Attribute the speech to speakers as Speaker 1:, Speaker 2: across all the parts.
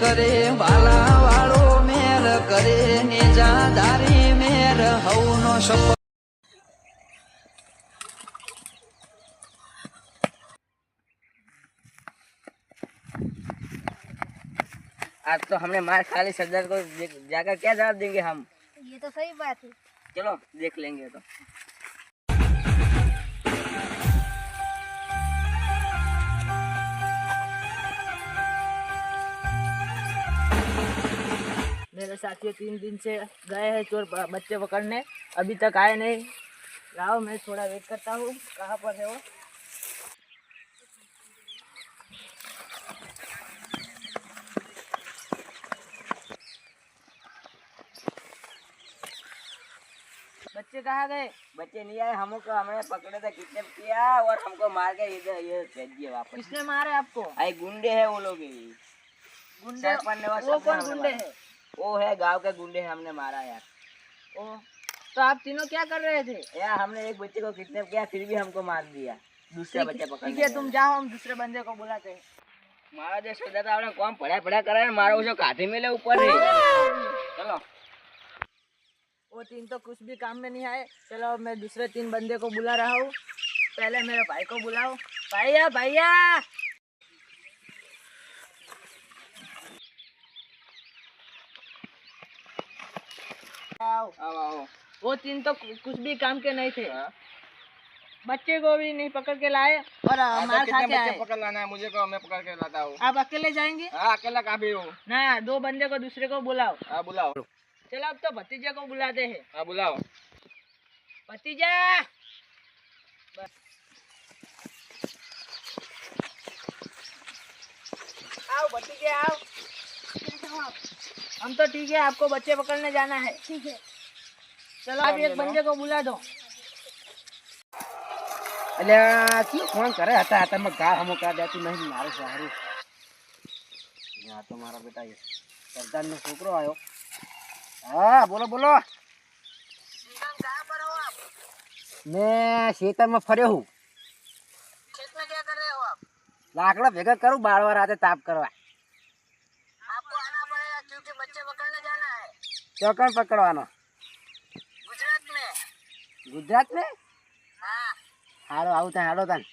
Speaker 1: કરે વાલા વાળો મેર કરે નેજાદારી મેર હવનો સપ
Speaker 2: आज तो हमने मार खा ली सरदार को देख- जाकर क्या जवाब देंगे हम
Speaker 3: ये तो सही बात है
Speaker 2: चलो देख लेंगे तो मेरे साथियों तीन दिन से गए हैं चोर बच्चे पकड़ने। अभी तक आए नहीं। लाओ मैं थोड़ा वेट करता हूँ। कहाँ पर है वो? बच्चे कहाँ गए? बच्चे नहीं आए हमको हमने पकड़े थे किडनैप किया और हमको मार के इधर ये भेज दिए वापस। किसने मारे आपको? अरे गुंडे है वो लोग। गुंडे
Speaker 3: वो कौन गुंडे। है?
Speaker 2: वो है गाँव के गुंडे हमने मारा यार।
Speaker 3: ओ तो आप तीनों क्या कर रहे थे?
Speaker 2: यार हमने एक बच्चे को किडनैप किया फिर भी हमको मार दिया। दूसरा बच्चा पकड़
Speaker 3: ठीक है तुम जाओ हम दूसरे बंदे को बुलाते हैं
Speaker 2: मारा जो सरदार था आपने कौन पढ़ा पढ़ा करा है मारा उसको काठी में ले ऊपर है चलो।
Speaker 3: वो तीन तो कुछ भी काम में नहीं आए। चलो मैं दूसरे तीन बंदे को बुला रहा हूँ। पहले मेरे भाई को बुलाओ। भैया भैया आओ
Speaker 2: आओ आओ
Speaker 3: वो तीन तो कुछ भी काम के नहीं थे।
Speaker 2: हाँ।
Speaker 3: बच्चे को भी नहीं पकड़ के लाए और मार खा के आए।
Speaker 2: पकड़ लाना है? मुझे को मैं पकड़ के लाता हूँ।
Speaker 3: आप अकेले जाएँगे?
Speaker 2: हाँ अकेला काफ़ी हूँ?
Speaker 3: ना दो बंदे को दूसरे को बुलाओ।
Speaker 2: हाँ बुलाओ।
Speaker 3: चलो अब तो भतीजे को बुलाते हैं।
Speaker 2: हाँ बुलाओ।
Speaker 3: भतीजा! आओ भतीजे आओ। हम तो ठीक है आपको बच्चे पकड़ने जाना है ठीक है चलो आप एक बंदे को बुला दो
Speaker 2: એટલે શું ફોન કરે હતા તમે ગા હમો કરા દેતું નહીં મારું સારું આ તો મારા બેટા સરદારનો છોકરો આવ્યો હા બોલો બોલો મેં ખેતરમાં ફર્યો હું
Speaker 3: खेत में क्या कर रहे हो आप
Speaker 2: લાકડા ભેગા કરું બાળવા રાતે તાપ કરવા
Speaker 3: તો
Speaker 2: કોણ પકડવાનો. ગુજરાત ને
Speaker 3: ગુજરાત
Speaker 2: હારો આવું થાય હાડો તાન.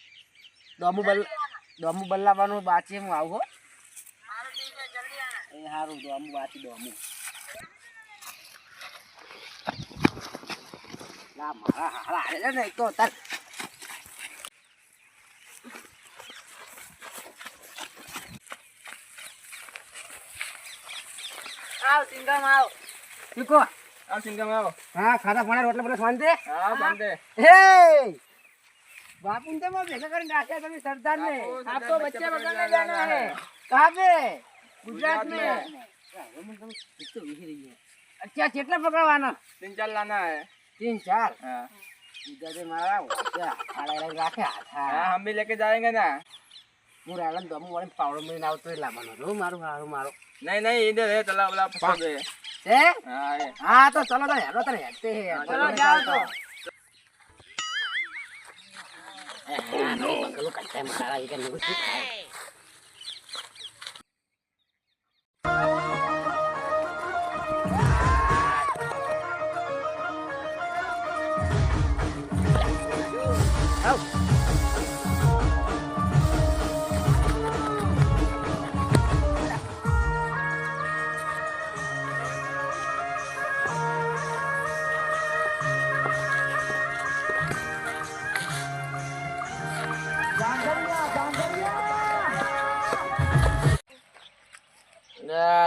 Speaker 2: દોમુ બલ દોમુ બલ્લાવાનું બાચી હું આવું હો. એ હારું દોમુ બાચી દોમુ લા મારા હારા તો તાર
Speaker 3: આવ સિંગમ આવ.
Speaker 2: શીખો
Speaker 4: આવ સિંગમ આવો
Speaker 2: હા ખાધા પાણા રોટલા બધા શાંતિ
Speaker 4: હા બાંધે
Speaker 2: હે બાપુ ને તમે ભેગા કરીને રાખ્યા તમે સરદાર ને
Speaker 3: आपको बच्चे पकड़ने जाना है
Speaker 2: कहाँ पे
Speaker 3: गुजरात में
Speaker 2: अच्छा કેટલા પકડવાના
Speaker 4: તીન ચાર લાના હે
Speaker 2: तीन चार
Speaker 4: हाँ
Speaker 2: ગુજરાતી મારા વાંચ્યા આડા આડા રાખે હાથા
Speaker 4: हाँ हम भी लेके जाएंगे ना
Speaker 2: હું રાલમ દમું વાળી પાવડો મળીને આવતો એ લાવવાનો જો મારું હારું મારો
Speaker 4: नहीं नहीं इधर है तालाब वाला पकड़ दे
Speaker 2: છે હા તો ચલો તો હેલો તને હેડતે હે
Speaker 3: ચલો જાઓ તો
Speaker 2: પગલું કરતા મારા એક નવું શું થાય
Speaker 4: Oh.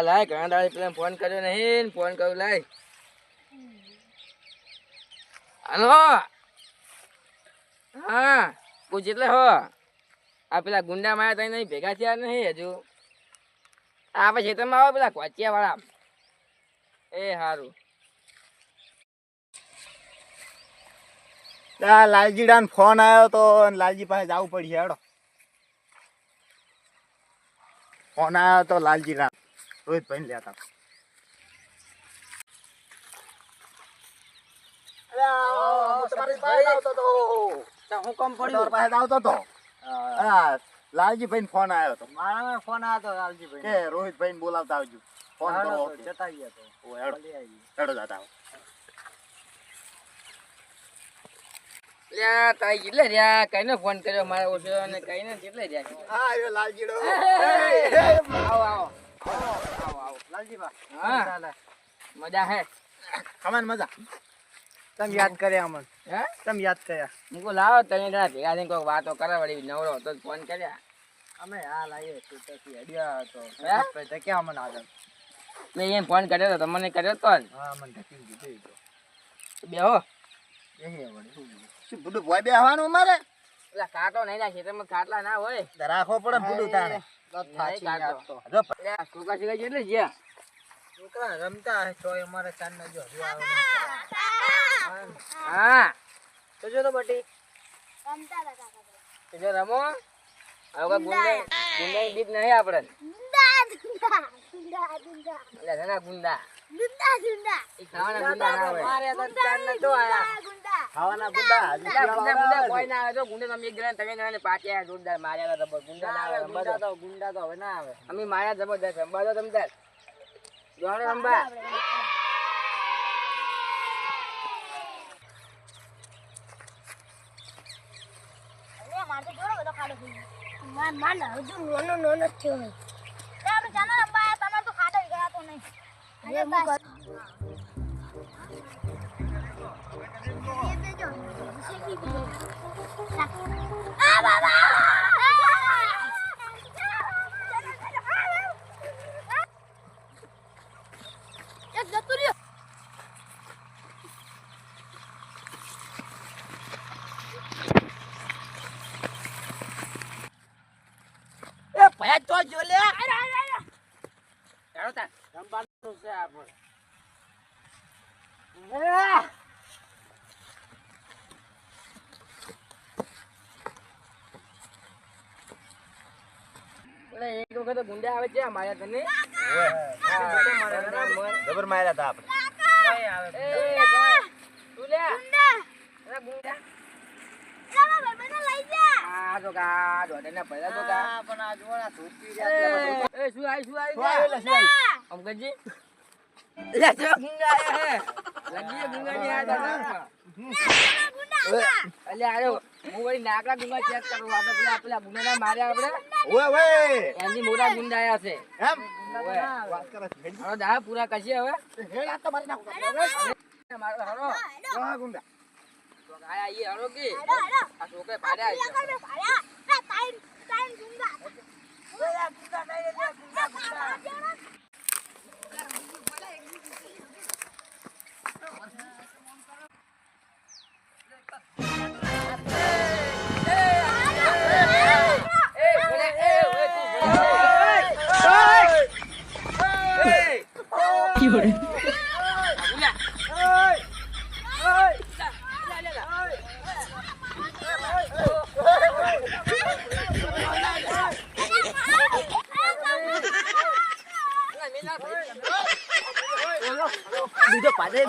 Speaker 4: લાય ઘણા પેલા ફોન કર્યો નહીં, ફોન કરું, લાય. હલો. હા, પૂછ એટલે હો. આ પેલા ગુંડા માયા તઈ નહીં ભેગા થયા નહીં હજુ? આ પછી ખેતરમાં આવો પેલા કોચિયા વાળા એ સારું
Speaker 5: આ લાલજીડાનો ફોન આવ્યો તો લાલજી પાસે જવું પડશે હેડો. ફોન આવ્યો તો લાલજીડા. રોહિતભાઈ લેતા
Speaker 2: હું કમ પડ્યું?
Speaker 5: પાસે આવતો તો હા. લાલજીભાઈ ફોન આવ્યો હતો.
Speaker 6: મારા ફોન આવ્યો લાલજી ભાઈ
Speaker 5: કે રોહિતભાઈ બોલાવતા આવજો. ફોન
Speaker 6: જતા.
Speaker 5: હેડો.
Speaker 6: આવો.
Speaker 4: લ્યા તાઈ કેટલે રહ્યા કઈને ફોન કર્યો મારા ઓછો અને કઈને કેટલે રહ્યા
Speaker 5: હા આવ્યો લાલજીડો
Speaker 4: આવો આવો. આવો આવો
Speaker 6: લાલજીભાઈ
Speaker 4: હા.
Speaker 6: ચાલે.
Speaker 4: મજા હે?
Speaker 5: કમાન મજા?
Speaker 6: તમે યાદ કર્યા અમને?
Speaker 4: હે?
Speaker 6: તમે યાદ કર્યા?
Speaker 4: હું લાવો તમે જણા ભેગા થઈને કોઈક વાતો કરે વળી નવરો હતો તો ફોન કર્યા.
Speaker 6: અમે હા આવીએ તું અડિયા હતો.
Speaker 4: હે?
Speaker 6: તો ક્યાં અમને આગળ.
Speaker 4: મેં એમ ફોન કર્યો તો તમને કર્યો તો
Speaker 6: હા અમને ઢકીને દીધું
Speaker 4: બેહો
Speaker 6: એ વળી
Speaker 5: બધું ભોય બેહવાનું અમારે
Speaker 4: એટલે કાટો નહીં ના ખેતરમાં કાટલા ના હોય
Speaker 5: રાખવો પડે બધું તારે
Speaker 6: તો.
Speaker 4: છોકરા જ્યાં
Speaker 6: રમતા હે તોય અમારે ચાંદ ન જો
Speaker 4: હા
Speaker 6: તો જો તો બટી
Speaker 4: તો જો રમો હવે ગુંડા ગુંડાની બીક નહીં આપણે એટલે ઘણા ગુંડા એ ખાવાના ગુંડા ના હોય
Speaker 6: મારે તો ચાર ને તો આયા.
Speaker 5: ખાવાના ગુંડા હજી
Speaker 4: ગુંડા. ગુંડા કોઈ ના આવે. તો ગુંડા તમે એક જણા તમે જણા પાટ્યા જોરદાર માર્યા તો જબર ગુંડા ના આવે
Speaker 6: ગુંડા તો ગુંડા તો હવે ના આવે.
Speaker 4: અમે માર્યા જબરદસ્ત રમવા દો તમે નોનો જોડે રમવા
Speaker 6: એ ભયા તો જો લે
Speaker 4: ચાલો તાર.
Speaker 6: રમવાનું છે આપણે?
Speaker 4: એક વખત તો ગુંડા આવે છે માર્યા તને
Speaker 5: જબર માર્યા હતા આપણે.
Speaker 6: કઈ આવે
Speaker 4: એ, કમાલ. તું લે અરે ગુંડા! આ જો કા દોડેના પડ્યા તો કા
Speaker 6: આ પણ આ જોડા ધોતી
Speaker 4: એ,
Speaker 6: રહ્યા
Speaker 4: એ, શું આવી શું આવી
Speaker 5: આવ્યું લે,
Speaker 4: જો ગુંગા આયા હે. લગી ગુંગા ની આ દાદા અલે આયો હું વળી નાકડા ગુંગા ચેક કરું આપણે પેલા પેલા ગુંડા માર્યા આપણે.
Speaker 5: ઓય ઓય.
Speaker 4: એની મોટા ગુંડાયા છે.
Speaker 5: એમ. વાત કરે છે.
Speaker 4: હવે દા પૂરા કશી હવે.
Speaker 5: હેડ આ તો મારી નાખો.
Speaker 4: મારો હરો
Speaker 5: હા, ગુંડા.
Speaker 4: તો આયા ઈ હરો કે. આ છોકરે પાડ્યા છે એ